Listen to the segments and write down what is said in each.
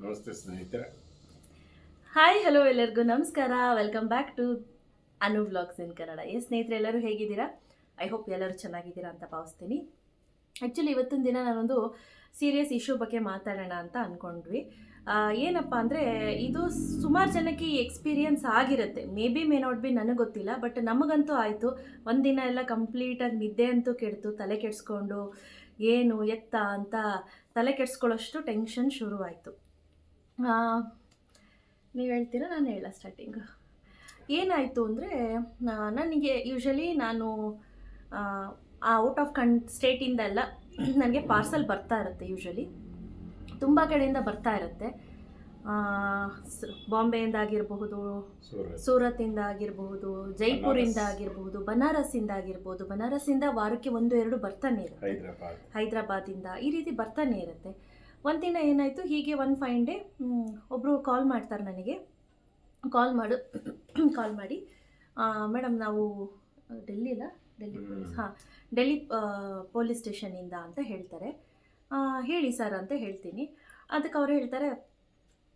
ನಮಸ್ತೆ ಸ್ನೇಹಿತರೆ. Hi hello ಎಲ್ಲರಿಗೂ ನಮಸ್ಕಾರ. Welcome back to Anu vlogs in Kannada ಏ ಸ್ನೇಹಿತರೆ, ಎಲ್ಲರೂ ಹೇಗಿದ್ದೀರಾ? ಐ ಹೋಪ್ ಎಲ್ಲರೂ ಚೆನ್ನಾಗಿದ್ದೀರಾ ಅಂತ ಭಾವಿಸ್ತೀನಿ. ಆ್ಯಕ್ಚುಲಿ ಇವತ್ತಿನ ದಿನ ನಾನೊಂದು ಸೀರಿಯಸ್ ಇಶ್ಯೂ ಬಗ್ಗೆ ಮಾತಾಡೋಣ ಅಂತ ಅಂದ್ಕೊಂಡ್ವಿ ಏನಪ್ಪ ಅಂದರೆ, ಇದು ಸುಮಾರು ಜನಕ್ಕೆ ಎಕ್ಸ್ಪೀರಿಯನ್ಸ್ ಆಗಿರುತ್ತೆ. May be may not be ನನಗೆ ಗೊತ್ತಿಲ್ಲ. ಬಟ್ ನಮಗಂತೂ ಆಯಿತು. ಒಂದಿನ ಎಲ್ಲ ಕಂಪ್ಲೀಟಾಗಿ ನಿದ್ದೆ ಅಂತೂ ಕೆಡ್ತು. ತಲೆ ಕೆಡಿಸ್ಕೊಂಡು, ಏನು ಎತ್ತ ಅಂತ ತಲೆ ಕೆಡಿಸ್ಕೊಳ್ಳೋಷ್ಟು ಟೆನ್ಷನ್ ಶುರುವಾಯಿತು. ನೀವು ಹೇಳ್ತೀರಾ? ನಾನು ಹೇಳ ಸ್ಟಾರ್ಟಿಂಗ್ ಏನಾಯಿತು ಅಂದರೆ ನನಗೆ ಯೂಶಲಿ ನಾನು ಔಟ್ ಆಫ್ ಕನ್ ಸ್ಟೇಟಿಂದೆಲ್ಲ ನನಗೆ ಪಾರ್ಸಲ್ ಬರ್ತಾ ಇರುತ್ತೆ ಯೂಶಲಿ ತುಂಬ ಕಡೆಯಿಂದ ಬರ್ತಾ ಇರುತ್ತೆ. ಬಾಂಬೆಯಿಂದ ಆಗಿರಬಹುದು ಸೂರತ್. ಸೂರತ್ತಿಂದ ಆಗಿರಬಹುದು ಜೈಪುರಿಂದ ಆಗಿರಬಹುದು ಬನಾರಸ್ಸಿಂದ ಆಗಿರ್ಬೋದು ಬನಾರಸ್ಸಿಂದ ವಾರಕ್ಕೆ ಒಂದು ಎರಡು ಬರ್ತಾನೆ ಇರುತ್ತೆ. ಹೈದ್ರಾಬಾದಿಂದ ಈ ರೀತಿ ಬರ್ತಾನೆ ಇರುತ್ತೆ. ಒಂದಿನ ಏನಾಯಿತು ಹೀಗೆ ಒನ್ ಫೈನ್ ಡೇ ಒಬ್ಬರು ಕಾಲ್ ಮಾಡ್ತಾರೆ ನನಗೆ. ಕಾಲ್ ಮಾಡು ಕಾಲ್ ಮಾಡಿ. ಮೇಡಮ್ ನಾವು ಡೆಲ್ಲಿಲ ಡೆಲ್ಲಿ ಪೊಲೀಸ್ ಹಾಂ ಡೆಲ್ಲಿ ಪೊಲೀಸ್ ಸ್ಟೇಷನಿಂದ ಅಂತ ಹೇಳ್ತಾರೆ. ಹೇಳಿ ಸರ್ ಅಂತ ಹೇಳ್ತೀನಿ. ಅದಕ್ಕೆ ಅವರು ಹೇಳ್ತಾರೆ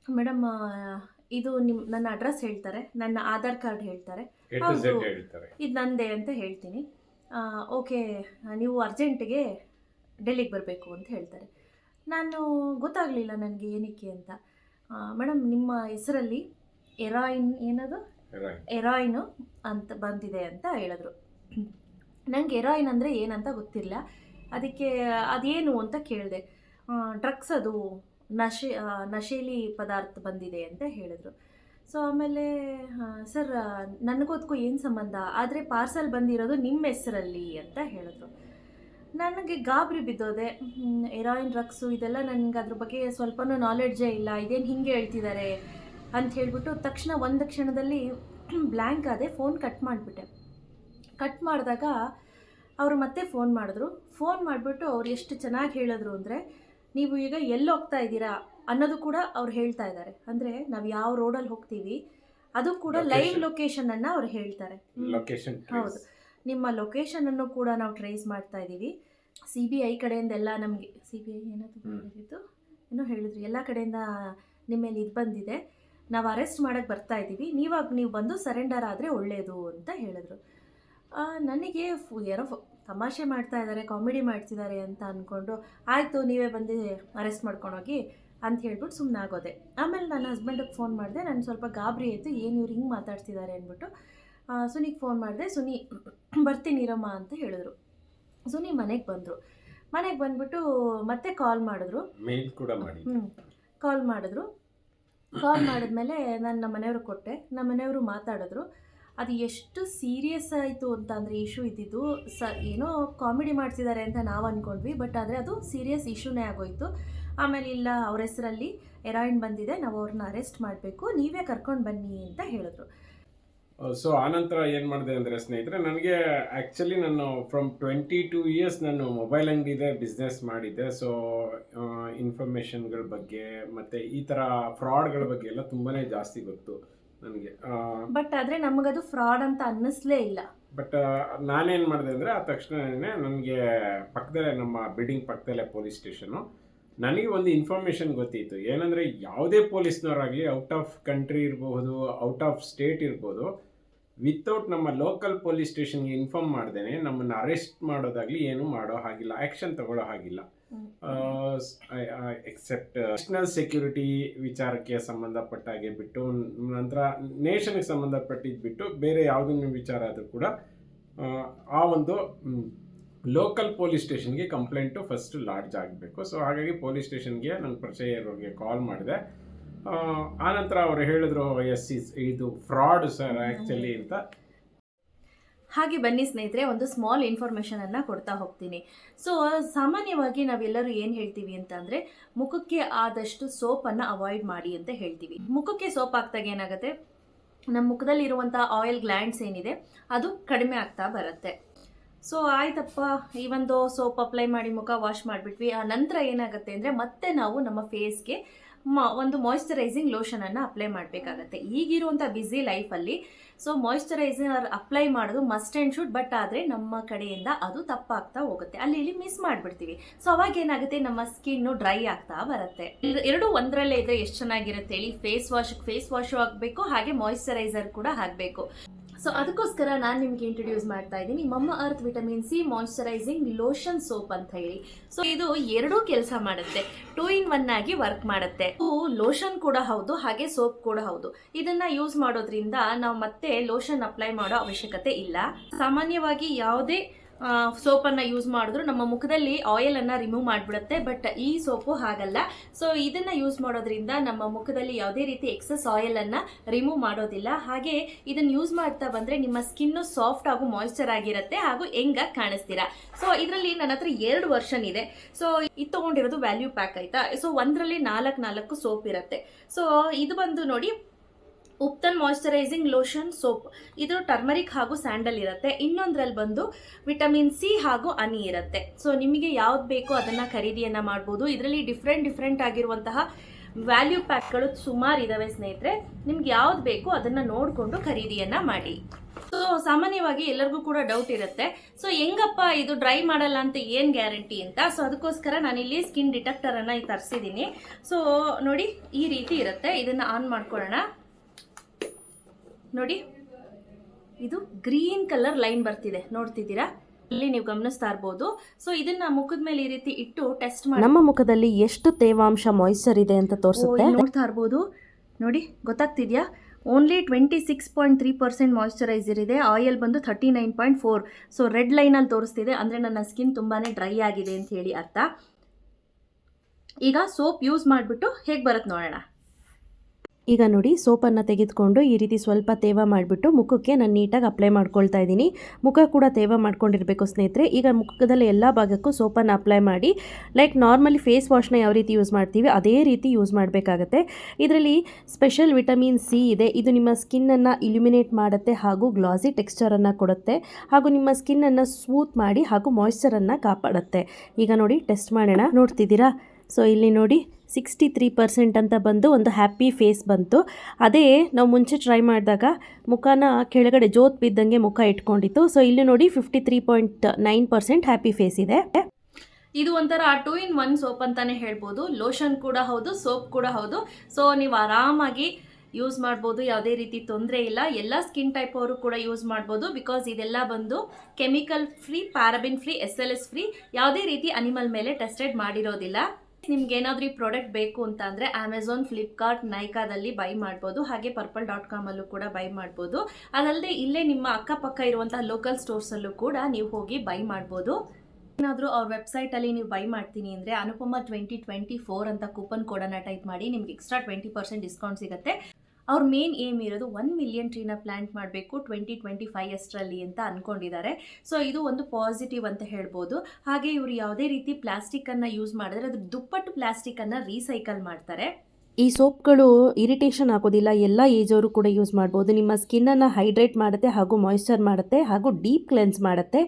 ಮೇಡಮ್ ಇದು ನಿಮ್ಮ ನನ್ನ ಅಡ್ರೆಸ್ ಹೇಳ್ತಾರೆ ನನ್ನ ಆಧಾರ್ ಕಾರ್ಡ್ ಹೇಳ್ತಾರೆ. ಹೌದು. ಹೇಳ್ತಾರೆ. ಇದು ನಂದೇ ಅಂತ ಹೇಳ್ತೀನಿ. ಓಕೆ ನೀವು ಅರ್ಜೆಂಟಿಗೆ ಡೆಲ್ಲಿಗೆ ಬರಬೇಕು ಅಂತ ಹೇಳ್ತಾರೆ. ನಾನು ಗೊತ್ತಾಗಲಿಲ್ಲ ನನಗೆ ಏನಕ್ಕೆ ಅಂತ. ಮೇಡಮ್ ನಿಮ್ಮ ಹೆಸರಲ್ಲಿ ಎರಾಯಿನ್ ಏನದು. ಎರಾಯಿನು. ಅಂತ ಬಂದಿದೆ ಅಂತ ಹೇಳಿದ್ರು. ನನಗೆ ಎರಾಯಿನ್ ಅಂದರೆ ಏನಂತ ಗೊತ್ತಿಲ್ಲ. ಅದಕ್ಕೆ ಅದೇನು ಅಂತ ಕೇಳಿದೆ. ಡ್ರಗ್ಸ್ ಅದು ನಶೆ ನಶೇಲಿ ಪದಾರ್ಥ ಬಂದಿದೆ ಅಂತ ಹೇಳಿದ್ರು. ಸೊ ಆಮೇಲೆ ಸರ್ ನನಗೋದಕ್ಕೂ ಏನು ಸಂಬಂಧ? ಆದರೆ ಪಾರ್ಸಲ್ ಬಂದಿರೋದು ನಿಮ್ಮ ಹೆಸರಲ್ಲಿ ಅಂತ ಹೇಳಿದ್ರು. ನನಗೆ ಗಾಬರಿ ಬಿದ್ದೋದೆ. ಎರಾಯಿನ್ ಡ್ರಗ್ಸು ಇದೆಲ್ಲ ನನಗೆ ಅದ್ರ ಬಗ್ಗೆ ಸ್ವಲ್ಪನೂ ನಾಲೆಡ್ಜೇ ಇಲ್ಲ. ಇದೇನು ಹಿಂಗೆ ಹೇಳ್ತಿದ್ದಾರೆ ಅಂತ ಹೇಳಿಬಿಟ್ಟು ತಕ್ಷಣ ಒಂದು ಕ್ಷಣದಲ್ಲಿ ಬ್ಲ್ಯಾಂಕ್ ಆದೆ ಫೋನ್ ಕಟ್ ಮಾಡಿಬಿಟ್ಟೆ. ಕಟ್ ಮಾಡಿದಾಗ ಅವರು ಮತ್ತೆ ಫೋನ್ ಮಾಡಿದ್ರು. ಫೋನ್ ಮಾಡಿಬಿಟ್ಟು ಅವ್ರು ಎಷ್ಟು ಚೆನ್ನಾಗಿ ಹೇಳಿದ್ರು ಅಂದರೆ ನೀವು ಈಗ ಎಲ್ಲಿ ಹೋಗ್ತಾ ಇದ್ದೀರಾ? ಅನ್ನೋದು ಕೂಡ ಅವ್ರು ಹೇಳ್ತಾ ಇದ್ದಾರೆ. ಅಂದರೆ ನಾವು ಯಾವ ರೋಡಲ್ಲಿ ಹೋಗ್ತೀವಿ ಅದು ಕೂಡ ಲೈವ್ ಲೊಕೇಶನ್ ಲೊಕೇಶನನ್ನು ಅವ್ರು ಹೇಳ್ತಾರೆ. ಲೊಕೇಶನ್ ಹೌದು. ನಿಮ್ಮ ಲೊಕೇಶನನ್ನು ಕೂಡ ನಾವು ಟ್ರೇಸ್ ಮಾಡ್ತಾ ಇದ್ದೀವಿ. ಸಿ ಬಿ ಐ ಕಡೆಯಿಂದ ಎಲ್ಲ ನಮಗೆ ಸಿ ಬಿ ಐ ಏನದು ಹ್ಮ್. ಬಂದಿತ್ತು ಏನೋ ಹೇಳಿದ್ರು ಎಲ್ಲ ಕಡೆಯಿಂದ ನಿಮ್ಮ ಮೇಲೆ ಇದು ಬಂದಿದೆ. ನಾವು ಅರೆಸ್ಟ್ ಮಾಡೋಕ್ಕೆ ಬರ್ತಾ ಇದ್ದೀವಿ ನೀವಾಗ ನೀವು ಬಂದು ಸರೆಂಡರ್ ಆದರೆ ಒಳ್ಳೆಯದು ಅಂತ ಹೇಳಿದ್ರು. ನನಗೆ ಫು ಯಾರೋ ತಮಾಷೆ ಮಾಡ್ತಾ ಇದ್ದಾರೆ ಕಾಮಿಡಿ ಮಾಡ್ತಿದ್ದಾರೆ ಅಂತ ಅಂದ್ಕೊಂಡು ಆಯಿತು ನೀವೇ ಬಂದು ಅರೆಸ್ಟ್ ಮಾಡ್ಕೊಂಡೋಗಿ ಅಂತ ಹೇಳ್ಬಿಟ್ಟು ಸುಮ್ಮನೆ ಆಗೋದೆ. ಆಮೇಲೆ ನನ್ನ ಹಸ್ಬೆಂಡಿಗೆ ಫೋನ್ ಮಾಡಿದೆ ನಾನು ಸ್ವಲ್ಪ ಗಾಬರಿ ಆಯಿತು ಏನು ಇವ್ರು ಹಿಂಗೆ ಮಾತಾಡ್ತಿದ್ದಾರೆ ಅಂದ್ಬಿಟ್ಟು ಸುನಿಗೆ ಫೋನ್ ಮಾಡಿದೆ ಸುನಿ ಬರ್ತೀನಿ ಇರಮ್ಮ ಅಂತ ಹೇಳಿದ್ರು. ಸುನಿ ಮನೆಗೆ ಬಂದರು. ಮನೆಗೆ ಬಂದ್ಬಿಟ್ಟು ಮತ್ತೆ ಕಾಲ್ ಮಾಡಿದ್ರು. ಮೇಲ್ ಕೂಡ ಮಾಡಿ ಹ್ಞೂ ಕಾಲ್ ಮಾಡಿದ್ರು. ಕಾಲ್ ಮಾಡಿದ್ಮೇಲೆ ನಾನು ನಮ್ಮ ಮನೆಯವ್ರಿಗೆ ಕೊಟ್ಟೆ. ನಮ್ಮ ಮನೆಯವರು ಮಾತಾಡಿದ್ರು. ಅದು ಎಷ್ಟು ಸೀರಿಯಸ್ ಆಯಿತು ಅಂತ ಅಂದರೆ ಇಶ್ಯೂ ಇದ್ದಿದ್ದು ಸ ಏನೋ ಕಾಮಿಡಿ ಮಾಡ್ತಿದ್ದಾರೆ ಅಂತ ನಾವು ಅಂದ್ಕೊಂಡ್ವಿ ಬಟ್ ಆದರೆ ಅದು ಸೀರಿಯಸ್ ಇಶ್ಯೂನೇ ಆಗೋಯ್ತು. ಆಮೇಲೆ ಇಲ್ಲ ಅವ್ರ ಹೆಸರಲ್ಲಿ ಎರಾಯಿನ್ ಬಂದಿದೆ. ನಾವು ಅವ್ರನ್ನ ಅರೆಸ್ಟ್ ಮಾಡಬೇಕು. ನೀವೇ ಕರ್ಕೊಂಡು ಬನ್ನಿ ಅಂತ ಹೇಳಿದ್ರು. ಸೊ ಆನಂತರ ಏನು ಮಾಡಿದೆ ಅಂದರೆ ಸ್ನೇಹಿತರೆ ನನಗೆ ಆ್ಯಕ್ಚುಲಿ ನಾನು ಫ್ರಮ್ ಟ್ವೆಂಟಿ ಟೂ ಇಯರ್ಸ್ ನಾನು ಮೊಬೈಲ್ ಅಂಗಡಿದೆ ಬಿಸ್ನೆಸ್ ಮಾಡಿದ್ದೆ. ಸೊ ಇನ್ಫಾರ್ಮೇಷನ್ಗಳ ಬಗ್ಗೆ ಮತ್ತು ಈ ಥರ ಫ್ರಾಡ್ಗಳ ಬಗ್ಗೆ ಎಲ್ಲ ತುಂಬಾ ಜಾಸ್ತಿ ಗೊತ್ತು ನನಗೆ. ಬಟ್ ಆದರೆ ನಮಗದು ಫ್ರಾಡ್ ಅಂತ ಅನ್ನಿಸ್ಲೇ ಇಲ್ಲ. ಬಟ್ ನಾನೇನು ಮಾಡಿದೆ ಅಂದರೆ ಆ ತಕ್ಷಣನೇ ನನಗೆ ಪಕ್ಕದಲ್ಲೇ ನಮ್ಮ ಬಿಲ್ಡಿಂಗ್ ಪಕ್ಕದಲ್ಲೇ ಪೊಲೀಸ್ ಸ್ಟೇಷನು ನನಗೆ ಒಂದು ಇನ್ಫಾರ್ಮೇಷನ್ ಗೊತ್ತಿತ್ತು. ಏನಂದರೆ ಯಾವುದೇ ಪೊಲೀಸ್ನವರಾಗಲಿ ಔಟ್ ಆಫ್ ಕಂಟ್ರಿ ಇರಬಹುದು ಔಟ್ ಆಫ್ ಸ್ಟೇಟ್ ಇರ್ಬೋದು ವಿತೌಟ್ ನಮ್ಮ ಲೋಕಲ್ ಪೊಲೀಸ್ ಸ್ಟೇಷನ್ಗೆ ಇನ್ಫಾರ್ಮ್ ಮಾಡ್ದೇನೆ ನಮ್ಮನ್ನು ಅರೆಸ್ಟ್ ಮಾಡೋದಾಗಲಿ ಏನು ಮಾಡೋ ಹಾಗಿಲ್ಲ ಆ್ಯಕ್ಷನ್ ತಗೊಳ್ಳೋ ಹಾಗಿಲ್ಲ. ಎಕ್ಸೆಪ್ಟ್ ನ್ಯಾಷನಲ್ ಸೆಕ್ಯೂರಿಟಿ ವಿಚಾರಕ್ಕೆ ಸಂಬಂಧಪಟ್ಟ ಹಾಗೆ ಬಿಟ್ಟು ನಂತರ ನೇಷನ್ಗೆ ಸಂಬಂಧಪಟ್ಟಿದ್ದು ಬಿಟ್ಟು ಬೇರೆ ಯಾವುದನ್ನು ವಿಚಾರ ಆದರೂ ಕೂಡ ಆ, ಒಂದು ಲೋಕಲ್ ಪೊಲೀಸ್ ಸ್ಟೇಷನ್ಗೆ ಕಂಪ್ಲೇಂಟು ಫಸ್ಟ್ ಲಾಡ್ಜ್ ಆಗಬೇಕು. ಸೊ ಹಾಗಾಗಿ ಪೊಲೀಸ್ ಸ್ಟೇಷನ್ಗೆ ನನ್ನ ಪರಿಚಯ ಇರೋರಿಗೆ ಕಾಲ್ ಮಾಡಿದೆ. ಆನಂತರ ಅವರು ಹೇಳಿದ್ರು ಎಸ್ ಇಸ್ ಇದು ಫ್ರಾಡ್ ಸರ್ ಆ್ಯಕ್ಚುಲಿ ಅಂತ. ಹಾಗೆ ಬನ್ನಿ ಸ್ನೇಹಿತರೆ, ಒಂದು ಸ್ಮಾಲ್ ಇನ್ಫಾರ್ಮೇಷನನ್ನು ಕೊಡ್ತಾ ಹೋಗ್ತೀನಿ. ಸೊ ಸಾಮಾನ್ಯವಾಗಿ ನಾವೆಲ್ಲರೂ ಏನು ಹೇಳ್ತೀವಿ ಅಂತಂದರೆ, ಮುಖಕ್ಕೆ ಆದಷ್ಟು ಸೋಪನ್ನು ಅವಾಯ್ಡ್ ಮಾಡಿ ಅಂತ ಹೇಳ್ತೀವಿ. ಮುಖಕ್ಕೆ ಸೋಪ್ ಹಾಕ್ದಾಗ ಏನಾಗುತ್ತೆ? ನಮ್ಮ ಮುಖದಲ್ಲಿ ಇರುವಂಥ ಆಯಿಲ್ ಗ್ಲ್ಯಾಂಡ್ಸ್ ಏನಿದೆ, ಅದು ಕಡಿಮೆ ಆಗ್ತಾ ಬರುತ್ತೆ. ಸೊ ಆಯ್ತಪ್ಪ, ಈ ಒಂದು ಸೋಪ್ ಅಪ್ಲೈ ಮಾಡಿ ಮುಖ ವಾಶ್ ಮಾಡಿಬಿಟ್ವಿ. ಆ ನಂತರ ಏನಾಗುತ್ತೆ ಅಂದರೆ, ಮತ್ತೆ ನಾವು ನಮ್ಮ ಫೇಸ್ಗೆ ಒಂದು ಮಾಯಿಶ್ಚರೈಸಿಂಗ್ ಲೋಷನನ್ನು ಅಪ್ಲೈ ಮಾಡಬೇಕಾಗತ್ತೆ. ಈಗಿರುವಂಥ ಬ್ಯುಸಿ ಲೈಫಲ್ಲಿ ಸೊ ಮಾಯಿಶ್ಚರೈಸರ್ ಅಪ್ಲೈ ಮಾಡೋದು ಮಸ್ಟ್ ಆ್ಯಂಡ್ ಶುಡ್ ಬಟ್ ಆದರೆ ನಮ್ಮ ಕಡೆಯಿಂದ ಅದು ತಪ್ಪಾಗ್ತಾ ಹೋಗುತ್ತೆ. ಅಲ್ಲಿ ಇಲ್ಲಿ ಮಿಸ್ ಮಾಡಿಬಿಡ್ತೀವಿ. ಸೊ ಅವಾಗ ಏನಾಗುತ್ತೆ? ನಮ್ಮ ಸ್ಕಿನ್ನು ಡ್ರೈ ಆಗ್ತಾ ಬರುತ್ತೆ. ಎರಡೂ ಒಂದರಲ್ಲೇ ಇದ್ರೆ ಎಷ್ಟು ಚೆನ್ನಾಗಿರುತ್ತೆ ಹೇಳಿ? ಫೇಸ್ ವಾಶ್ ಫೇಸ್ ವಾಶು ಆಗಬೇಕು, ಹಾಗೆ ಮಾಯಿಶ್ಚರೈಸರ್ ಕೂಡ ಆಗಬೇಕು ಸೊ ಅದಕ್ಕೋಸ್ಕರ ನಾನು ನಿಮ್ಗೆ ಇಂಟ್ರೊಡ್ಯೂಸ್ ಮಾಡ್ತಾ ಇದ್ದೀನಿ. Mamaearth vitamin C moisturising lotion soap ಅಂತ ಹೇಳಿ. ಸೊ ಇದು ಎರಡೂ ಕೆಲಸ ಮಾಡುತ್ತೆ. ಟೂ ಇನ್ ಒನ್ ಆಗಿ ವರ್ಕ್ ಮಾಡುತ್ತೆ. ಲೋಷನ್ ಕೂಡ ಹೌದು, ಹಾಗೆ ಸೋಪ್ ಕೂಡ ಹೌದು. ಇದನ್ನ ಯೂಸ್ ಮಾಡೋದ್ರಿಂದ ನಾವು ಮತ್ತೆ ಲೋಷನ್ ಅಪ್ಲೈ ಮಾಡೋ ಅವಶ್ಯಕತೆ ಇಲ್ಲ. ಸಾಮಾನ್ಯವಾಗಿ ಯಾವುದೇ ಸೋಪನ್ನು ಯೂಸ್ ಮಾಡಿದ್ರು. ನಮ್ಮ ಮುಖದಲ್ಲಿ ಆಯಿಲನ್ನು ರಿಮೂವ್ ಮಾಡಿಬಿಡುತ್ತೆ ಬಟ್ ಈ ಸೋಪು ಹಾಗಲ್ಲ. ಸೊ ಇದನ್ನು ಯೂಸ್ ಮಾಡೋದ್ರಿಂದ ನಮ್ಮ ಮುಖದಲ್ಲಿ ಯಾವುದೇ ರೀತಿ ಎಕ್ಸಸ್ ಆಯಿಲನ್ನು ರಿಮೂವ್ ಮಾಡೋದಿಲ್ಲ. ಹಾಗೆ ಇದನ್ನು ಯೂಸ್ ಮಾಡ್ತಾ ಬಂದರೆ ನಿಮ್ಮ ಸ್ಕಿನ್ನು ಸಾಫ್ಟ್ ಆಗು ಮಾಯ್ಸ್ಚರ್ ಆಗಿರುತ್ತೆ ಹಾಗೂ ಹೆಂಗಾಗಿ ಕಾಣಿಸ್ತೀರಾ. ಸೊ ಇದರಲ್ಲಿ ನನ್ನ ಹತ್ರ ಎರಡು ವರ್ಷನ್ ಇದೆ. ಸೊ ಇದು ತೊಗೊಂಡಿರೋದು ವ್ಯಾಲ್ಯೂ ಪ್ಯಾಕ್ ಆಯಿತಾ? ಸೊ ಒಂದರಲ್ಲಿ ನಾಲ್ಕು ನಾಲ್ಕು ಸೋಪ್ ಇರುತ್ತೆ. ಸೊ ಇದು ಬಂದು ನೋಡಿ ಉಪ್ತನ್ ಮಾಯಿಶ್ಚರೈಸಿಂಗ್ ಲೋಷನ್ ಸೋಪ್ ಇದು ಟರ್ಮರಿಕ್ ಹಾಗೂ ಸ್ಯಾಂಡಲ್ ಇರುತ್ತೆ. ಇನ್ನೊಂದ್ರಲ್ಲಿ ಬಂದು ವಿಟಮಿನ್ ಸಿ ಹಾಗೂ ಹನಿ ಇರುತ್ತೆ. ಸೊ ನಿಮಗೆ ಯಾವ್ದು ಬೇಕೋ ಅದನ್ನು ಖರೀದಿಯನ್ನು ಮಾಡ್ಬೋದು. ಇದರಲ್ಲಿ ಡಿಫ್ರೆಂಟ್ ಡಿಫ್ರೆಂಟ್ ಆಗಿರುವಂತಹ ವ್ಯಾಲ್ಯೂ ಪ್ಯಾಕ್ಗಳು ಸುಮಾರು ಇದಾವೆ ಸ್ನೇಹಿತರೆ. ನಿಮ್ಗೆ ಯಾವ್ದು ಬೇಕೋ ಅದನ್ನು ನೋಡಿಕೊಂಡು ಖರೀದಿಯನ್ನು ಮಾಡಿ. ಸೊ ಸಾಮಾನ್ಯವಾಗಿ ಎಲ್ಲರಿಗೂ ಕೂಡ ಡೌಟ್ ಇರುತ್ತೆ. ಸೊ ಹೆಂಗಪ್ಪ ಇದು ಡ್ರೈ ಮಾಡಲ್ಲ ಅಂತ ಏನು ಗ್ಯಾರಂಟಿ ಅಂತ? ಸೊ ಅದಕ್ಕೋಸ್ಕರ ನಾನಿಲ್ಲಿ ಸ್ಕಿನ್ ಡಿಟೆಕ್ಟರನ್ನು ತರಿಸಿದ್ದೀನಿ ಸೊ ನೋಡಿ ಈ ರೀತಿ ಇರುತ್ತೆ. ಇದನ್ನು ಆನ್ ಮಾಡ್ಕೊಳ್ಳೋಣ. ನೋಡಿ. ಇದು ಗ್ರೀನ್ ಕಲರ್ ಲೈನ್ ಬರ್ತಿದೆ. ನೋಡ್ತಿದ್ದೀರಾ? ಇಲ್ಲಿ ನೀವು ಗಮನಿಸ್ತಾ ಇರ್ಬೋದು. ಸೊ ಇದನ್ನ ಮುಖದ ಮೇಲೆ ಈ ರೀತಿ ಇಟ್ಟು ಟೆಸ್ಟ್ ಮಾಡಿ. ನಮ್ಮ ಮುಖದಲ್ಲಿ ಎಷ್ಟು ತೇವಾಂಶ ಮಾಯಿಶ್ಚರ್ ಇದೆ ಅಂತ ತೋರಿಸುತ್ತೆ. ನೋಡ್ತಾ ಇರ್ಬೋದು. ನೋಡಿ ಗೊತ್ತಾಗ್ತಿದ್ಯಾ? Only twenty six point three percent moisturiser ಇದೆ. ಆಯಿಲ್ ಬಂದು thirty nine point four so red ಲೈನಲ್ಲಿ ತೋರಿಸ್ತಿದೆ. ಅಂದರೆ ನನ್ನ ಸ್ಕಿನ್ ತುಂಬಾ ಡ್ರೈ ಆಗಿದೆ ಅಂತ ಹೇಳಿ ಅರ್ಥ. ಈಗ ಸೋಪ್ ಯೂಸ್ ಮಾಡಿಬಿಟ್ಟು ಹೇಗೆ ಬರುತ್ತೆ ನೋಡೋಣ. ಈಗ ನೋಡಿ ಸೋಪನ್ನು ತೆಗೆದುಕೊಂಡು ಈ ರೀತಿ ಸ್ವಲ್ಪ ತೇವ ಮಾಡಿಬಿಟ್ಟು ಮುಖಕ್ಕೆ ನಾನು ನೀಟಾಗಿ ಅಪ್ಲೈ ಮಾಡ್ಕೊಳ್ತಾ ಇದ್ದೀನಿ. ಮುಖ ಕೂಡ ತೇವ ಮಾಡ್ಕೊಂಡಿರಬೇಕು ಸ್ನೇಹಿತರೆ. ಈಗ ಮುಖದಲ್ಲಿ ಎಲ್ಲ ಭಾಗಕ್ಕೂ ಸೋಪನ್ನು ಅಪ್ಲೈ ಮಾಡಿ ಲೈಕ್ ನಾರ್ಮಲಿ ಫೇಸ್ ವಾಶ್ನ ಯಾವ ರೀತಿ ಯೂಸ್ ಮಾಡ್ತೀವಿ, ಅದೇ ರೀತಿ ಯೂಸ್ ಮಾಡಬೇಕಾಗತ್ತೆ. ಇದರಲ್ಲಿ ಸ್ಪೆಷಲ್ ವಿಟಮಿನ್ ಸಿ ಇದೆ. ಇದು ನಿಮ್ಮ ಸ್ಕಿನ್ನನ್ನು ಇಲ್ಯುಮಿನೇಟ್ ಮಾಡುತ್ತೆ ಹಾಗೂ ಗ್ಲಾಸಿ ಟೆಕ್ಸ್ಚರನ್ನು ಕೊಡುತ್ತೆ ಹಾಗೂ ನಿಮ್ಮ ಸ್ಕಿನ್ನನ್ನು ಸ್ಮೂತ್ ಮಾಡಿ ಹಾಗೂ ಮಾಯ್ಶ್ಚರನ್ನು ಕಾಪಾಡುತ್ತೆ. ಈಗ ನೋಡಿ ಟೆಸ್ಟ್ ಮಾಡೋಣ. ನೋಡ್ತಿದ್ದೀರಾ? ಸೊ ಇಲ್ಲಿ ನೋಡಿ ಸಿಕ್ಸ್ಟಿ ತ್ರೀ ಪರ್ಸೆಂಟ್ ಅಂತ ಬಂದು ಒಂದು ಹ್ಯಾಪಿ ಫೇಸ್ ಬಂತು. ಅದೇ ನಾವು ಮುಂಚೆ ಟ್ರೈ ಮಾಡಿದಾಗ ಮುಖನ ಕೆಳಗಡೆ ಜೋತ್ ಬಿದ್ದಂಗೆ ಮುಖ ಇಟ್ಕೊಂಡಿತ್ತು. ಸೊ ಇಲ್ಲಿ ನೋಡಿ fifty three point nine percent happy face ಇದೆ. ಇದು ಒಂಥರ ಟೂ ಇನ್ ಒನ್ ಸೋಪ್ ಅಂತಾನೆ ಹೇಳ್ಬೋದು. ಲೋಷನ್ ಕೂಡ ಹೌದು, ಸೋಪ್ ಕೂಡ ಹೌದು. ಸೊ ನೀವು ಆರಾಮಾಗಿ ಯೂಸ್ ಮಾಡ್ಬೋದು, ಯಾವುದೇ ರೀತಿ ತೊಂದರೆ ಇಲ್ಲ. ಎಲ್ಲ ಸ್ಕಿನ್ ಟೈಪ್ ಅವರು ಕೂಡ ಯೂಸ್ ಮಾಡ್ಬೋದು. ಬಿಕಾಸ್ ಇದೆಲ್ಲ ಬಂದು chemical free, paraben free S L S free, ಯಾವುದೇ ರೀತಿ ಅನಿಮಲ್ ಮೇಲೆ ಟೆಸ್ಟೆಡ್ ಮಾಡಿರೋದಿಲ್ಲ. ನಿಮ್ಗೆ ಏನಾದ್ರೂ ಈ ಪ್ರಾಡಕ್ಟ್ ಬೇಕು ಅಂತ ಅಂದರೆ ಅಮೆಝಾನ್ ಫ್ಲಿಪ್ಕಾರ್ಟ್ ನೈಕಾದಲ್ಲಿ ಬೈ ಮಾಡ್ಬೋದು. ಹಾಗೆ ಪರ್ಪಲ್ ಡಾಟ್ ಕಾಮಲ್ಲೂ ಕೂಡ ಬೈ ಮಾಡ್ಬೋದು. ಅದಲ್ಲದೆ ಇಲ್ಲೇ ನಿಮ್ಮ ಅಕ್ಕಪಕ್ಕ ಇರುವಂತಹ ಲೋಕಲ್ ಸ್ಟೋರ್ಸಲ್ಲೂ ಕೂಡ ನೀವು ಹೋಗಿ ಬೈ ಮಾಡ್ಬೋದು. ಏನಾದರೂ ಅವ್ರ ವೆಬ್ಸೈಟಲ್ಲಿ ನೀವು ಬೈ ಮಾಡ್ತೀನಿ ಅಂದರೆ ಅನುಪಮ ಟ್ವೆಂಟಿ ಟ್ವೆಂಟಿ ಫೋರ್ ಅಂತ ಕೂಪನ್ ಕೋಡನ್ನು ಟೈಪ್ ಮಾಡಿ ನಿಮ್ಗೆ ಎಕ್ಸ್ಟ್ರಾ ಟ್ವೆಂಟಿ ಪರ್ಸೆಂಟ್ ಡಿಸ್ಕೌಂಟ್ ಸಿಗುತ್ತೆ. ಅವ್ರ ಮೇನ್ ಏಮ್ ಇರೋದು ಒನ್ ಮಿಲಿಯನ್ ಟ್ರೀನ ಪ್ಲಾಂಟ್ ಮಾಡಬೇಕು ಟ್ವೆಂಟಿ ಟ್ವೆಂಟಿ ಫೈವ್ ಅಷ್ಟರಲ್ಲಿ ಅಂತ ಅಂದ್ಕೊಂಡಿದ್ದಾರೆ ಸೊ ಇದು ಒಂದು ಪಾಸಿಟಿವ್ ಅಂತ ಹೇಳ್ಬೋದು. ಹಾಗೆ ಇವರು ಯಾವುದೇ ರೀತಿ ಪ್ಲಾಸ್ಟಿಕ್ಕನ್ನು ಯೂಸ್ ಮಾಡಿದ್ರೆ ಅದ್ರ ದುಪ್ಪಟ್ಟು ಪ್ಲಾಸ್ಟಿಕ್ಕನ್ನು ರೀಸೈಕಲ್ ಮಾಡ್ತಾರೆ. ಈ ಸೋಪ್ಗಳು ಇರಿಟೇಷನ್ ಆಗೋದಿಲ್ಲ ಎಲ್ಲ ಏಜ್ ಅವರು ಕೂಡ ಯೂಸ್ ಮಾಡ್ಬೋದು. ನಿಮ್ಮ ಸ್ಕಿನ್ನನ್ನು ಹೈಡ್ರೇಟ್ ಮಾಡುತ್ತೆ ಹಾಗೂ ಮಾಯಿಶ್ಚರ್ ಮಾಡುತ್ತೆ ಹಾಗೂ ಡೀಪ್ ಕ್ಲೆನ್ಸ್ ಮಾಡುತ್ತೆ.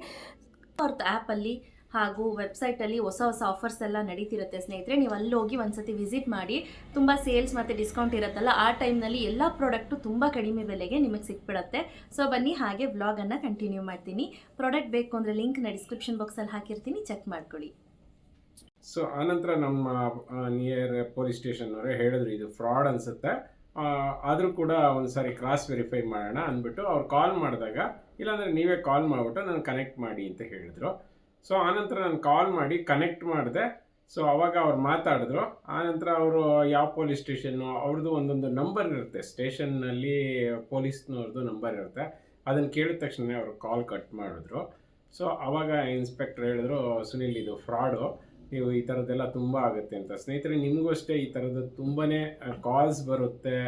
ಅವ್ರದ್ದು ಆ್ಯಪಲ್ಲಿ ಹಾಗೂ ವೆಬ್ಸೈಟಲ್ಲಿ ಹೊಸ ಹೊಸ ಆಫರ್ಸ್ ಎಲ್ಲ ನಡೀತಿರುತ್ತೆ ಸ್ನೇಹಿತರೆ. ನೀವು ಅಲ್ಲಿ ಹೋಗಿ ಒಂದ್ಸತಿ ವಿಸಿಟ್ ಮಾಡಿ, ತುಂಬ ಸೇಲ್ಸ್ ಮತ್ತು ಡಿಸ್ಕೌಂಟ್ ಇರುತ್ತಲ್ಲ, ಆ ಟೈಮ್ನಲ್ಲಿ ಎಲ್ಲ ಪ್ರಾಡಕ್ಟು ತುಂಬ ಕಡಿಮೆ ಬೆಲೆಗೆ ನಿಮಗೆ ಸಿಕ್ಬಿಡುತ್ತೆ. ಸೊ ಬನ್ನಿ, ಹಾಗೆ ವ್ಲಾಗನ್ನು ಕಂಟಿನ್ಯೂ ಮಾಡ್ತೀನಿ. ಪ್ರಾಡಕ್ಟ್ ಬೇಕು ಅಂದರೆ ಲಿಂಕ್ನ ಡಿಸ್ಕ್ರಿಪ್ಷನ್ ಬಾಕ್ಸಲ್ಲಿ ಹಾಕಿರ್ತೀನಿ ಚೆಕ್ ಮಾಡ್ಕೊಳ್ಳಿ. ಸೊ ಆನಂತರ ನಮ್ಮ ನಿಯರ್ ಪೊಲೀಸ್ ಸ್ಟೇಷನ್ ಅವರೇ ಹೇಳಿದ್ರು, ಇದು ಫ್ರಾಡ್ ಅನ್ಸುತ್ತೆ. ಆದರೂ ಕೂಡ ಒಂದು ಕ್ರಾಸ್ ವೆರಿಫೈ ಮಾಡೋಣ ಅಂದ್ಬಿಟ್ಟು ಅವ್ರು ಕಾಲ್ ಮಾಡಿದಾಗ, ಇಲ್ಲಾಂದರೆ ನೀವೇ ಕಾಲ್ ಮಾಡಿಬಿಟ್ಟು ನಾನು ಕನೆಕ್ಟ್ ಮಾಡಿ ಅಂತ ಹೇಳಿದ್ರು. ಸೊ ಆನಂತರ ನಾನು ಕಾಲ್ ಮಾಡಿ ಕನೆಕ್ಟ್ ಮಾಡಿದೆ. ಸೊ ಅವಾಗ ಅವ್ರು ಮಾತಾಡಿದ್ರು. ಆನಂತರ ಅವರು ಯಾವ ಪೊಲೀಸ್ ಸ್ಟೇಷನ್ನು ಅವ್ರದ್ದು ಒಂದೊಂದು ನಂಬರ್ ಇರುತ್ತೆ. ಸ್ಟೇಷನ್ನಲ್ಲಿ ಪೊಲೀಸ್ನವ್ರದ್ದು ನಂಬರ್ ಇರುತ್ತೆ. ಅದನ್ನು ಕೇಳಿದ ತಕ್ಷಣ ಅವರು ಕಾಲ್ ಕಟ್ ಮಾಡಿದ್ರು. ಸೊ ಅವಾಗ ಇನ್ಸ್ಪೆಕ್ಟರ್ ಹೇಳಿದ್ರು, ಸುನಿಲ್, ಇದು ಫ್ರಾಡು ನೀವು ಈ ಥರದ್ದೆಲ್ಲ ತುಂಬ ಆಗುತ್ತೆ ಅಂತ. ಸ್ನೇಹಿತರೆ, ನಿಮಗೂ ಅಷ್ಟೇ ಈ ಥರದ್ದು ತುಂಬಾ ಕಾಲ್ಸ್ ಬರುತ್ತೆ.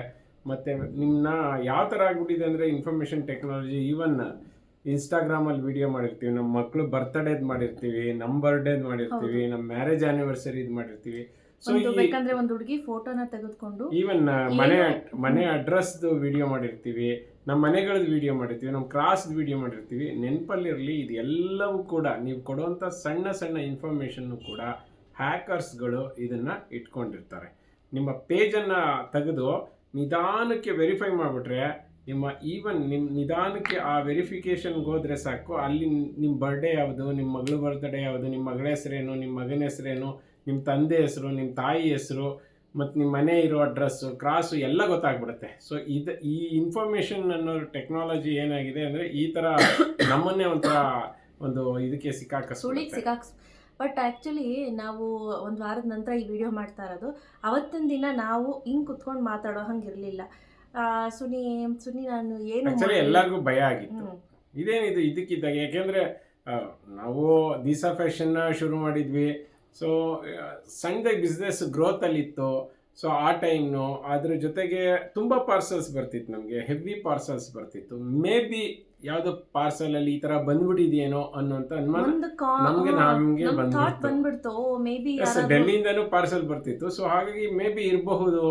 ಮತ್ತು ನಿಮ್ಮನ್ನ ಯಾವ ಥರ ಆಗಿಬಿಟ್ಟಿದೆ ಅಂದರೆ ಇನ್ಫಾರ್ಮೇಷನ್ ಟೆಕ್ನಾಲಜಿ ಈವನ್ ಇನ್ಸ್ಟಾಗ್ರಾಮಲ್ಲಿ ವಿಡಿಯೋ ಮಾಡಿರ್ತೀವಿ ನಮ್ಮ ಮಕ್ಕಳು ಬರ್ತಡೇದು ಮಾಡಿರ್ತೀವಿ ನಮ್ಮ ಬರ್ಡೇದು ಮಾಡಿರ್ತೀವಿ ನಮ್ಮ ಮ್ಯಾರೇಜ್ ಆ್ಯನಿವರ್ಸರಿದು ಮಾಡಿರ್ತೀವಿ. ಸೊ ಒಂದು ಬೇಕಂದ್ರೆ ಒಂದು ಹುಡುಗಿ ಫೋಟೋನ ತೆಗೆದುಕೊಂಡು ಈವನ್ ಮನೆ ಮನೆ ಅಡ್ರೆಸ್ದು ವಿಡಿಯೋ ಮಾಡಿರ್ತೀವಿ ನಮ್ಮ ಮನೆಗಳದ್ದು ವಿಡಿಯೋ ಮಾಡಿರ್ತೀವಿ ನಮ್ಮ ಕ್ರಾಸ್ದು ವಿಡಿಯೋ ಮಾಡಿರ್ತೀವಿ. ನೆನಪಲ್ಲಿರಲಿ ಇದೆಲ್ಲವೂ ಎಲ್ಲವೂ ಕೂಡ ನೀವು ಕೊಡುವಂಥ ಸಣ್ಣ ಸಣ್ಣ ಇನ್ಫಾರ್ಮೇಷನ್ನು ಕೂಡ ಹ್ಯಾಕರ್ಸ್ಗಳು ಇದನ್ನು ಇಟ್ಕೊಂಡಿರ್ತಾರೆ. ನಿಮ್ಮ ಪೇಜನ್ನು ತೆಗೆದು ನಿಧಾನಕ್ಕೆ ವೆರಿಫೈ ಮಾಡಿಬಿಟ್ರೆ ನಿಮ್ಮ ಈವನ್ ನಿಮ್ಮ ನಿಧಾನಕ್ಕೆ ಆ ವೆರಿಫಿಕೇಷನ್ಗೆ ಹೋದರೆ ಸಾಕು. ಅಲ್ಲಿ ನಿಮ್ಮ ಬರ್ಡೇ ಯಾವುದು ನಿಮ್ಮ ಮಗಳ ಬರ್ತ್ಡೇ ಯಾವುದು ನಿಮ್ಮ ಮಗಳ ಹೆಸರೇನು ನಿಮ್ಮ ಮಗನ ಹೆಸರೇನು ನಿಮ್ಮ ತಂದೆ ಹೆಸರು ನಿಮ್ಮ ತಾಯಿ ಹೆಸರು, ಮತ್ತು ನಿಮ್ಮ ಮನೆ ಇರೋ ಅಡ್ರೆಸ್ಸು ಕ್ರಾಸು ಎಲ್ಲ ಗೊತ್ತಾಗ್ಬಿಡುತ್ತೆ. ಸೊ ಇದು, ಈ ಇನ್ಫಾರ್ಮೇಷನ್ ಅನ್ನೋ ಟೆಕ್ನಾಲಜಿ ಏನಾಗಿದೆ ಅಂದರೆ ಈ ಥರ ನಮ್ಮನ್ನೇ ಒಂಥರ ಒಂದು ಇದಕ್ಕೆ ಸುಳಿಗೆ ಸಿಕ್ಕಾಕಿಸ್ಬಿಡುತ್ತೆ ಸಿಕ್ಕಾಕ್ಸ್ ಬಟ್ ಆ್ಯಕ್ಚುಲಿ ನಾವು ಒಂದು ವಾರದ ನಂತರ ಈ ವಿಡಿಯೋ ಮಾಡ್ತಾ ಇರೋದು. ಅವತ್ತಿನ ದಿನ ನಾವು ಹಿಂಗೆ ಕುತ್ಕೊಂಡು ಮಾತಾಡೋ ಹಂಗಿರಲಿಲ್ಲ ಸುನಿ ಸುನಿ ನಾನು ಏನು ಆಕ್ಚುಲಿ. ಎಲ್ಲರಿಗೂ ಭಯ ಆಗಿತ್ತು. ಇದೇನಿದು ಇದಕ್ಕಿದ್ದಾಗ? ಯಾಕೆಂದ್ರೆ ನಾವು ದಿಸಾ ಫ್ಯಾಷನ್ನ ಶುರು ಮಾಡಿದ್ವಿ. ಸೊ ಸಣ್ಣದಾಗಿ ಬಿಸ್ನೆಸ್ ಗ್ರೋತಲ್ಲಿತ್ತು ಸೊ ಆ ಟೈಮ್ನು ಅದ್ರ ಜೊತೆಗೆ ತುಂಬ ಪಾರ್ಸಲ್ಸ್ ಬರ್ತಿತ್ತು ನಮಗೆ. ಹೆವಿ ಪಾರ್ಸಲ್ಸ್ ಬರ್ತಿತ್ತು. ಮೇ ಬಿ ಯಾವುದೋ ಪಾರ್ಸಲಲ್ಲಿ ಈ ತರ ಬಂದ್ಬಿಟ್ಟಿದೆಯೇನೋ ಅನ್ನೋಂಥ ಅನುಮಾನ ನಮ್ಗೆ ನಮ್ಗೆ ಬಂದ್ಬಿಡ್ತು. ಎಸ್ ಡೆಲ್ಲಿಯಿಂದನೂ ಪಾರ್ಸಲ್ ಬರ್ತಿತ್ತು. ಸೊ ಹಾಗಾಗಿ ಮೇ ಬಿ ಇರಬಹುದು.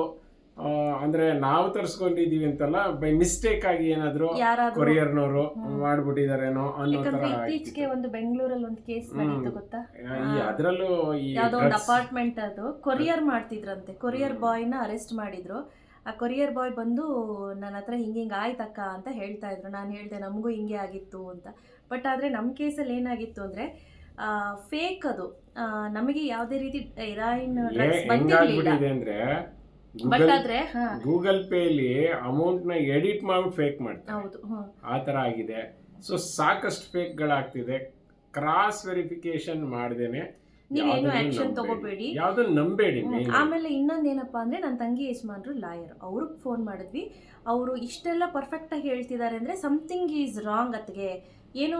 ಅಂದ್ರೆ ನಾವು ತರಿಸ್ಕೊಂಡಿದೀವಿ ಅಂತಲ್ಲ ಬೈ ಮಿಸ್ಟೇಕ್ ಆಗಿ ಏನಾದ್ರು ಯಾರಾದ್ರೂ ಕೊರಿಯರ್ನವರು. ಮಾಡ್ಬಿಟ್ಟಿದಾರೇನೋ ಅನ್ನೋ ತರ ಯಾಕಂದ್ರೆ. ಇತ್ತೀಚೆಗೆ ಒಂದು ಬೆಂಗಳೂರಲ್ಲಿ ಒಂದು ಕೇಸ್. ನಡೀತು ಗೊತ್ತಾ? ಈ ಅದರಲ್ಲೂ ಈ ಯಾವ್ದೋ ಒಂದು drugs- ಅಪಾರ್ಟ್ಮೆಂಟ್ ಅದು. ಕೊರಿಯರ್ ಮಾಡ್ತಿದ್ರಂತೆ. ಕೊರಿಯರ್ ಬಾಯ್ ಬಾಯ್ನ ಅರೆಸ್ಟ್ ಮಾಡಿದ್ರು. ಆ ಕೊರಿಯರ್ ಬಾಯ್ ಬಂದು ನನ್ನ ಹತ್ರ ಹಿಂಗೆ ಹಿಂಗೆ ಆಯ್ತಕ್ಕ ಅಂತ ಹೇಳ್ತಾ ಇದ್ರು. ನಾನು ಹೇಳ್ದೆ ನಮಗೂ ಹಿಂಗೆ ಆಗಿತ್ತು ಅಂತ. ಬಟ್ ಆದ್ರೆ ನಮ್ಮ ಕೇಸಲ್ಲಿ ಏನಾಗಿತ್ತು ಅಂದ್ರೆ ಫೇಕ್ ಅದು. ಆ, ನಮಗೆ ಯಾವುದೇ ರೀತಿ ಹೆರಾಯಿನ್ ಏ- ಡ್ರಗ್ಸ್ ಬಂದಿರಲಿಲ್ಲ. ಹೆಂಗಾಗ್ಬಿಟ್ಟಿದೆ ಅಂದ್ರೆ ಬಟ್ ಗೂಗಲ್ ಪೇ ಹಾಂ. ಗೂಗಲ್ ಪೇಲಿ ಅಮೌಂಟ್ನ ಎಡಿಟ್ ಮಾಡಿ ಫೇಕ್ ಮಾಡ್ತಾರೆ. ಹೌದು ಆ ತರ ಆಗಿದೆ. ಸೊ ಸಾಕಷ್ಟು ಫೇಕ್ಗಳಾಗ್ತಿದೆ ಕ್ರಾಸ್ ವೆರಿಫಿಕೇಶನ್ ಮಾಡ್ದೇನೆ. ನೀವೇನು ಆಕ್ಷನ್ ತಗೋಬೇಡಿ. ಯಾವ್ದನ್ನ ನಂಬೇಡಿ main. ಆಮೇಲೆ ಇನ್ನೊಂದೇನಪ್ಪ ಅಂದ್ರೆ ನನ್ನ ತಂಗಿ ಯಜಮಾನ್ರು ಲಾಯರ್. ಅವ್ರಿಗೆ ಫೋನ್ ಮಾಡಿದ್ವಿ. ಅವರು ಇಷ್ಟೆಲ್ಲ ಪರ್ಫೆಕ್ಟಾಗಿ ಹೇಳ್ತಿದ್ದಾರೆ ಅಂದ್ರೆ ಸಮಥಿಂಗ್ ಈಸ್ ರಾಂಗ್ ಅತ್ಗೆ ಏನೋ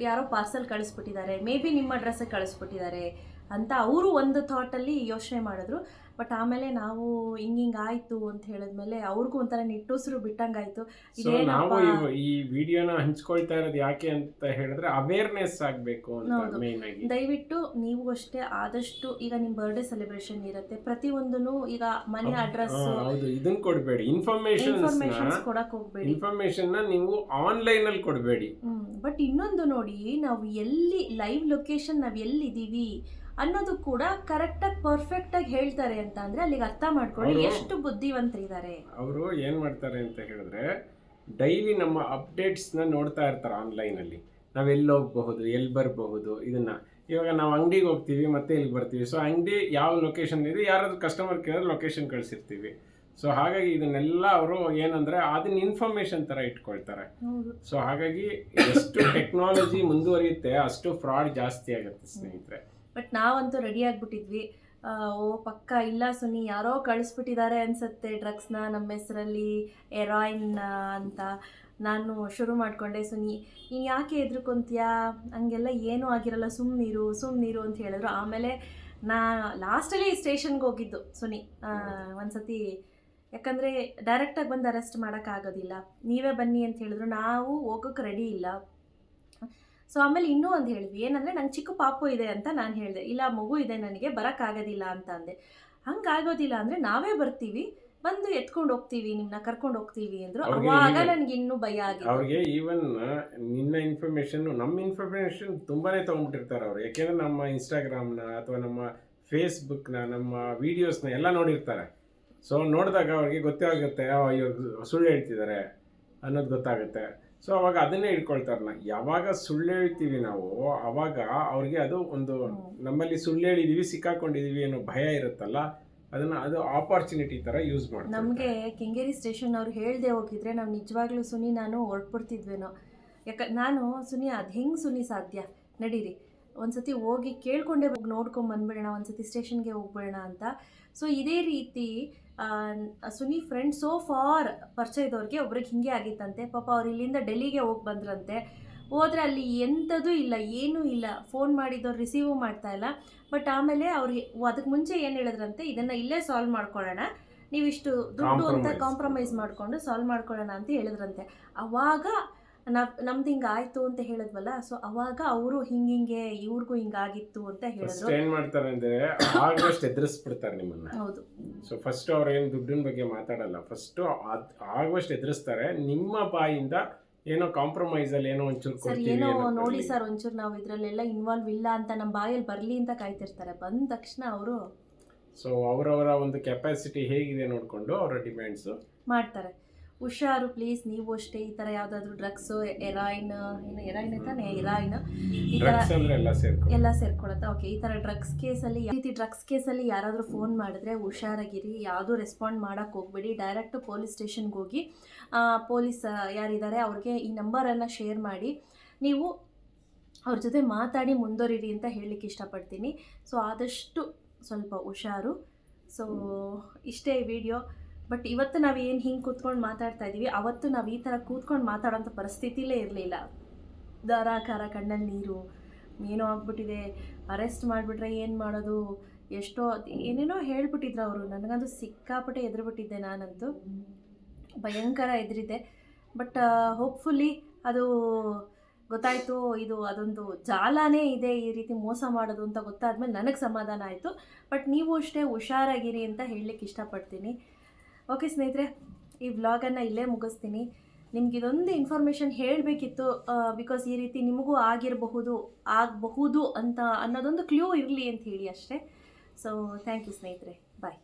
ಯಾರೋ ಪಾರ್ಸಲ್ ಕಳಿಸ್ಬಿಟ್ಟಿದ್ದಾರೆ. ಮೇ ಬಿ ನಿಮ್ಮ ಅಡ್ರೆಸ್ಸಿಗೆ ಕಳಿಸ್ಬಿಟ್ಟಿದ್ದಾರೆ ಅಂತ ಅವರು ಒಂದು ಥಾಟಲ್ಲಿ ಯೋಚನೆ ಮಾಡಿದ್ರು. ಬಟ್ ಆಮೇಲೆ ನಾವು ಹಿಂಗಿಂಗ್ ಆಯಿತು ಅಂತ ಹೇಳಿದ್ಮೇಲೆ ಅವ್ರಿಗೂ ಒಂಥರ ನಿಟ್ಟುಸಿರು ಬಿಟ್ಟಂಗಾಯ್ತು. ಸೊ ನಾವು ಈ- ವಿಡಿಯೋನ ಹಂಚ್ಕೊಳ್ತಾ ಇರೋದು ಯಾಕೆ ಅಂತ ಹೇಳಿದ್ರೆ ಅವೇರ್ನೆಸ್ ಆಗ್ಬೇಕು ಅಂತ ಹೌದು. ಮೇನ್ ಆಗಿ. ದಯವಿಟ್ಟು ನೀವು ಅಷ್ಟೇ ಆದಷ್ಟು ಈಗ ನಿಮ್ಮ ಬರ್ಡೇ ಸೆಲೆಬ್ರೇಷನ್ ಇರುತ್ತೆ. ಪ್ರತಿಯೊಂದೂ ಈಗ ಮನೆ ಅಡ್ರೆಸ್ ಹಾ, ಹೌದು. ಇದನ್ನ ಕೊಡಬೇಡಿ. ಇನ್ಫಾರ್ಮೇಶನ್ ಇನ್ಫಾರ್ಮೇಶನ್ಸ್ ಕೊಡಕ್ ಹೋಗ್ಬೇಡಿ. ಇನ್ಫಾರ್ಮೇಶನ್ನ ನೀವು ಆನ್ಲೈನ್ ಅಲ್ಲಿ ಕೊಡಬೇಡಿ. ಬಟ್ ಇನ್ನೊಂದು ನೋಡಿ ನಾವು ಎಲ್ಲಿ ಲೈವ್ ಲೊಕೇಶನ್ ನಾವು ಎಲ್ಲಿದ್ದೀವಿ? ಅನ್ನೋದು ಕೂಡ ಕರೆಕ್ಟಾಗಿ ಪರ್ಫೆಕ್ಟಾಗಿ ಹೇಳ್ತಾರೆ ಅಂತ ಅಂದ್ರೆ ಅಲ್ಲಿಗೆ ಅರ್ಥ ಮಾಡ್ಕೊಳ್ಳಿ ಎಷ್ಟು ಬುದ್ಧಿವಂತರಿದ್ದಾರೆ. ಅವರು ಏನ್ ಮಾಡ್ತಾರೆ ಅಂತ ಹೇಳಿದ್ರೆ ಡೈಲಿ ನಮ್ಮ ಅಪ್ಡೇಟ್ಸ್ನ ನೋಡ್ತಾ ಇರ್ತಾರೆ ಆನ್ಲೈನ್ ಅಲ್ಲಿ. ನಾವ್ ಎಲ್ಲಿ ಹೋಗಬಹುದು ಎಲ್ಲಿ ಬರಬಹುದು ಇದನ್ನ. ಇವಾಗ ನಾವು ಅಂಗಡಿಗೆ ಹೋಗ್ತೀವಿ ಮತ್ತೆ ಇಲ್ಲಿ ಬರ್ತೀವಿ. ಸೊ ಅಂಗಡಿ ಯಾವ ಲೊಕೇಶನ್ ಇದೆ ಯಾರಾದರೂ ಕಸ್ಟಮರ್ ಕೇಳಿದ್ರೆ ಲೊಕೇಶನ್ ಕಳಿಸಿರ್ತೀವಿ. ಸೊ ಹಾಗಾಗಿ ಇದನ್ನೆಲ್ಲ ಅವರು ಏನಂದ್ರೆ ಅದನ್ನ ಇನ್ಫಾರ್ಮೇಶನ್ ತರ ಇಟ್ಕೊಳ್ತಾರೆ. ಸೊ ಹಾಗಾಗಿ ಎಷ್ಟು ಟೆಕ್ನಾಲಜಿ ಮುಂದುವರಿಯುತ್ತೆ ಅಷ್ಟು ಫ್ರಾಡ್ ಜಾಸ್ತಿ ಆಗುತ್ತೆ ಸ್ನೇಹಿತರೆ. ಬಟ್ ನಾವಂತೂ ರೆಡಿ ಆಗಿಬಿಟ್ಟಿದ್ವಿ. ಓ, ಪಕ್ಕ, ಇಲ್ಲ ಸುನಿ, ಯಾರೋ ಕಳಿಸ್ಬಿಟ್ಟಿದ್ದಾರೆ ಅನ್ಸುತ್ತೆ ಡ್ರಗ್ಸ್ನ ನಮ್ಮ ಹೆಸರಲ್ಲಿ ಎರಾಯಿನ್ ಅಂತ. ನಾನು ಶುರು ಮಾಡಿಕೊಂಡೆ ಸುನಿ, ನೀನು ಯಾಕೆ ಹೆದ್ರುಕೊಂತೀಯಾ? ಹಂಗೆಲ್ಲ ಏನೂ ಆಗಿರಲ್ಲ ಸುಮ್ಮನಿರು ಸುಮ್ಮನಿರು ಅಂತ ಹೇಳಿದ್ರು. ಆಮೇಲೆ ನಾ ಲಾಸ್ಟಲ್ಲಿ ಸ್ಟೇಷನ್ಗೆ ಹೋಗಿದ್ದು ಸುನಿ. ಒಂದು ಒಂದ್ಸತಿ, ಯಾಕಂದರೆ ಡೈರೆಕ್ಟಾಗಿ ಬಂದು ಅರೆಸ್ಟ್ ಮಾಡೋಕ್ಕಾಗೋದಿಲ್ಲ ನೀವೇ ಬನ್ನಿ ಅಂತ ಹೇಳಿದ್ರು. ನಾವು ಹೋಗೋಕ್ಕೆ ರೆಡಿ ಇಲ್ಲ. ಸೊ ಆಮೇಲೆ ಇನ್ನೂ ಒಂದು ಹೇಳಿದ್ವಿ. ಏನಂದರೆ ನಂಗೆ ಚಿಕ್ಕ ಪಾಪು ಇದೆ ಅಂತ ನಾನು ಹೇಳಿದೆ. ಇಲ್ಲ ಮಗು ಇದೆ ನನಗೆ ಬರೋಕ್ಕಾಗೋದಿಲ್ಲ ಅಂತ ಅಂದೆ. ಹಂಗಾಗೋದಿಲ್ಲ ಅಂದರೆ ನಾವೇ ಬರ್ತೀವಿ. ಬಂದು ಎತ್ಕೊಂಡು ಹೋಗ್ತೀವಿ ನಿಮ್ಮನ್ನ ಕರ್ಕೊಂಡು ಹೋಗ್ತೀವಿ ಅಂದ್ರು. ಅವಾಗ ನನಗೆ ಇನ್ನೂ ಭಯ ಆಗಿತ್ತು. ಅವ್ರಿಗೆ ಈವನ್ ನಿನ್ನ ಇನ್ಫಾರ್ಮೇಶನ್ ನಮ್ಮ ಇನ್ಫಾರ್ಮೇಶನ್ ತುಂಬಾನೇ ತಗೊಂಡ್ಬಿಟ್ಟಿರ್ತಾರೆ ಅವ್ರು. ಯಾಕೆಂದ್ರೆ ನಮ್ಮ ಇನ್ಸ್ಟಾಗ್ರಾಮ್ನ ಅಥವಾ ನಮ್ಮ ಫೇಸ್ಬುಕ್ನ ನಮ್ಮ ವಿಡಿಯೋಸ್ನ ಎಲ್ಲ ನೋಡಿರ್ತಾರೆ. ಸೊ ನೋಡಿದಾಗ ಅವ್ರಿಗೆ ಗೊತ್ತೇ ಆಗುತ್ತೆ ಅಯ್ಯೋ ಇವ್ರು ಸುಳ್ಳು ಹೇಳ್ತಿದ್ದಾರೆ ಅನ್ನೋದು ಗೊತ್ತಾಗುತ್ತೆ. ಸೊ ಅವಾಗ ಅದನ್ನೇ ಇಟ್ಕೊಳ್ತಾರಲ್ಲ ಯಾವಾಗ ಸುಳ್ಳು ಹೇಳ್ತೀವಿ ನಾವು ಅವಾಗ ಅವ್ರಿಗೆ ಅದು ಒಂದು ನಮ್ಮಲ್ಲಿ ಸುಳ್ಳು ಹೇಳಿದೀವಿ ಸಿಕ್ಕಾಕೊಂಡಿದೀವಿ ಅನ್ನೋ ಭಯ ಇರುತ್ತಲ್ಲ ಅದನ್ನ ಅದು ಆಪರ್ಚುನಿಟಿ ತರ ಯೂಸ್ ಮಾಡ್ತಾರೆ ನಮಗೆ ಕೆಂಗೇರಿ ಸ್ಟೇಷನ್ ಅವ್ರು ಹೇಳ್ದೆ ಹೋಗಿದ್ರೆ ನಾವು ನಿಜವಾಗ್ಲೂ ಸುನಿ ನಾನು ಹೊರಟ್ಬಿಡ್ತಿದ್ವೇನೋ. ಯಾಕ ನಾನು ಸುನಿ ಅದು ಹೆಂಗೆ ಸುನಿ ಸಾಧ್ಯ? ನಡೀರಿ. ಒಂದ್ಸತಿ ಹೋಗಿ ಕೇಳ್ಕೊಂಡೆ ಹೋಗಿ ನೋಡ್ಕೊಂಡು ಬಂದ್ಬಿಡೋಣ ಒಂದ್ಸತಿ ಸ್ಟೇಷನ್ಗೆ ಹೋಗ್ಬಿಡೋಣ ಅಂತ. ಸೊ ಇದೇ ರೀತಿ ಸುನಿ ಫ್ರೆಂಡ್ ಸೋ ಫಾರ್ ಪರಿಚಯದವ್ರಿಗೆ ಒಬ್ರಿಗೆ ಹಿಂಗೆ ಆಗಿತ್ತಂತೆ. ಪಾಪ ಅವ್ರು ಇಲ್ಲಿಂದ ಡೆಲ್ಲಿಗೆ ಹೋಗಿ ಬಂದ್ರಂತೆ. ಹೋದ್ರೆ ಅಲ್ಲಿ ಎಂಥದೂ ಇಲ್ಲ ಏನೂ ಇಲ್ಲ. ಫೋನ್ ಮಾಡಿದವ್ರು ರಿಸೀವ್ ಮಾಡ್ತಾ ಇಲ್ಲ. ಬಟ್ ಆಮೇಲೆ ಅವ್ರು ಅದಕ್ಕೆ ಮುಂಚೆ ಏನು ಹೇಳಿದ್ರಂತೆ ಇದನ್ನು ಇಲ್ಲೇ ಸಾಲ್ವ್ ಮಾಡ್ಕೊಳ್ಳೋಣ. ನೀವಿಷ್ಟು ದುಡ್ಡು ಅಂತ ಕಾಂಪ್ರಮೈಸ್ ಮಾಡಿಕೊಂಡು ಸಾಲ್ವ್ ಮಾಡ್ಕೊಳ್ಳೋಣ ಅಂತ ಹೇಳಿದ್ರಂತೆ. ಅವಾಗ ನಾವ್ ನಮ್ದು ಹಿಂಗೆ ಆಯಿತು ಅಂತ ಹೇಳಿದ್ವಲ್ಲ ಸೊ ಅವಾಗ ಅವರು ಹಿಂಗಿಂಗೆ ಇವ್ರಿಗೂ ಹಿಂಗಾಗಿತ್ತು ಅಂತ ಹೇಳಿದ್ರು. ಏನ್ ಮಾಡ್ತಾರೆ ಅಂದ್ರೆ ಆಲ್ಮೋಸ್ಟ್ ಎದುರಿಸ್ಬಿಡ್ತಾರೆ ನಿಮ್ಮನ್ನ. ಹೌದು. ಸೊ ಫಸ್ಟ್ ಅವ್ರು ಏನು ದುಡ್ಡಿನ ಬಗ್ಗೆ ಮಾತಾಡಲ್ಲ. ಫಸ್ಟ್ ಆಗುವಷ್ಟು ಎದುರಿಸ್ತಾರೆ. ನಿಮ್ಮ ಬಾಯಿಂದ ಏನೋ ಕಾಂಪ್ರಮೈಸ್ ಅಲ್ಲಿ ಏನೋ ಒಂಚೂರು ಸರ್ ಕೊಡ್ತೀವಿ ಏನೋ ಅನ್ನೋ ನೋಡಿ. ಸರ್ ಒಂಚೂರು ನಾವು ಇದರಲ್ಲೆಲ್ಲ ಇನ್ವಾಲ್ವ್ ಇಲ್ಲ ಅಂತ ನಮ್ಮ ಬಾಯಲ್ಲಿ ಬರಲಿ ಅಂತ ಕಾಯ್ತಿರ್ತಾರೆ. ಬಂದ ತಕ್ಷಣ ಅವರು ಸೊ ಅವರವರ ಒಂದು ಕೆಪಾಸಿಟಿ ಹೇಗಿದೆ ನೋಡಿಕೊಂಡು ಅವರ ಡಿಮ್ಯಾಂಡ್ಸು ಮಾಡ್ತಾರೆ. ಹುಷಾರು ಪ್ಲೀಸ್ ನೀವು ಅಷ್ಟೇ ಈ ಥರ ಯಾವುದಾದ್ರೂ ಡ್ರಗ್ಸು ಎರಾಯಿನ್ ಏನು ಎರಾಯಿನ್ ತಾನೆ? ಎರಾಯಿನ್ ಈ ಥರ ಎಲ್ಲ ಸೇರ್ಕೊಳತ್ತ. ಓಕೆ ಈ ಥರ ಡ್ರಗ್ಸ್ ಕೇಸಲ್ಲಿ ಈ ರೀತಿ ಡ್ರಗ್ಸ್ ಕೇಸಲ್ಲಿ ಯಾರಾದರೂ ಫೋನ್ ಮಾಡಿದ್ರೆ ಹುಷಾರಾಗಿರಿ ಯಾವುದೂ ರೆಸ್ಪಾಂಡ್ ಮಾಡೋಕ್ಕೆ ಹೋಗ್ಬೇಡಿ. ಡೈರೆಕ್ಟ್ ಪೊಲೀಸ್ ಸ್ಟೇಷನ್ಗೆ ಹೋಗಿ ಪೊಲೀಸ್ ಯಾರಿದ್ದಾರೆ ಅವ್ರಿಗೆ ಈ ನಂಬರನ್ನು ಶೇರ್ ಮಾಡಿ ನೀವು ಅವ್ರ ಜೊತೆ ಮಾತಾಡಿ ಮುಂದುವರಿರಿ ಅಂತ ಹೇಳಲಿಕ್ಕೆ ಇಷ್ಟಪಡ್ತೀನಿ. ಸೊ ಆದಷ್ಟು ಸ್ವಲ್ಪ ಹುಷಾರು. ಸೊ ಇಷ್ಟೇ ವಿಡಿಯೋ ಬಟ್ ಇವತ್ತು ನಾವು ಏನು ಹಿಂಗೆ ಕೂತ್ಕೊಂಡು ಮಾತಾಡ್ತಾ ಇದ್ದೀವಿ ಅವತ್ತು ನಾವು ಈ ಥರ ಕೂತ್ಕೊಂಡು ಮಾತಾಡೋಂಥ ಪರಿಸ್ಥಿತಿಲೇ ಇರಲಿಲ್ಲ. ಧಾರಾಕಾರ ಕಣ್ಣಲ್ಲಿ ನೀರು, ಏನೋ ಆಗ್ಬಿಟ್ಟಿದೆ, ಅರೆಸ್ಟ್ ಮಾಡಿಬಿಟ್ರೆ ಏನು ಮಾಡೋದು, ಎಷ್ಟೋ ಏನೇನೋ ಹೇಳ್ಬಿಟ್ಟಿದ್ರು ಅವರು. ನನಗಂತೂ ಸಿಕ್ಕಾಪಟ್ಟೆ ಎದುರುಬಿಟ್ಟಿದ್ದೆ ನಾನಂತೂ. ಭಯಂಕರ ಎದುರಿದೆ ಬಟ್ ಹೋಪ್ಫುಲ್ಲಿ ಅದು ಗೊತ್ತಾಯಿತು, ಇದು ಅದೊಂದು ಜಾಲನೇ ಇದೆ ಈ ರೀತಿ ಮೋಸ ಮಾಡೋದು ಅಂತ ಗೊತ್ತಾದ್ಮೇಲೆ ನನಗೆ ಸಮಾಧಾನ ಆಯಿತು. ಬಟ್ ನೀವು ಅಷ್ಟೇ ಹುಷಾರಾಗಿರಿ ಅಂತ ಹೇಳಲಿಕ್ಕೆ ಇಷ್ಟಪಡ್ತೀನಿ. ಓಕೆ ಸ್ನೇಹಿತರೆ, ಈ ವ್ಲಾಗನ್ನು ಇಲ್ಲೇ ಮುಗಿಸ್ತೀನಿ. ನಿಮ್ಗೆ ಇದೊಂದು ಇನ್ಫಾರ್ಮೇಷನ್ ಹೇಳಬೇಕಿತ್ತು ಬಿಕಾಸ್ ಈ ರೀತಿ ನಿಮಗೂ ಆಗಿರಬಹುದು, ಆಗಬಹುದು ಅಂತ ಅನ್ನೋದೊಂದು ಕ್ಲೂ ಇರಲಿ ಅಂತ ಹೇಳಿ ಅಷ್ಟೇ. ಸೊ ಥ್ಯಾಂಕ್ ಯು ಸ್ನೇಹಿತರೆ. ಬಾಯ್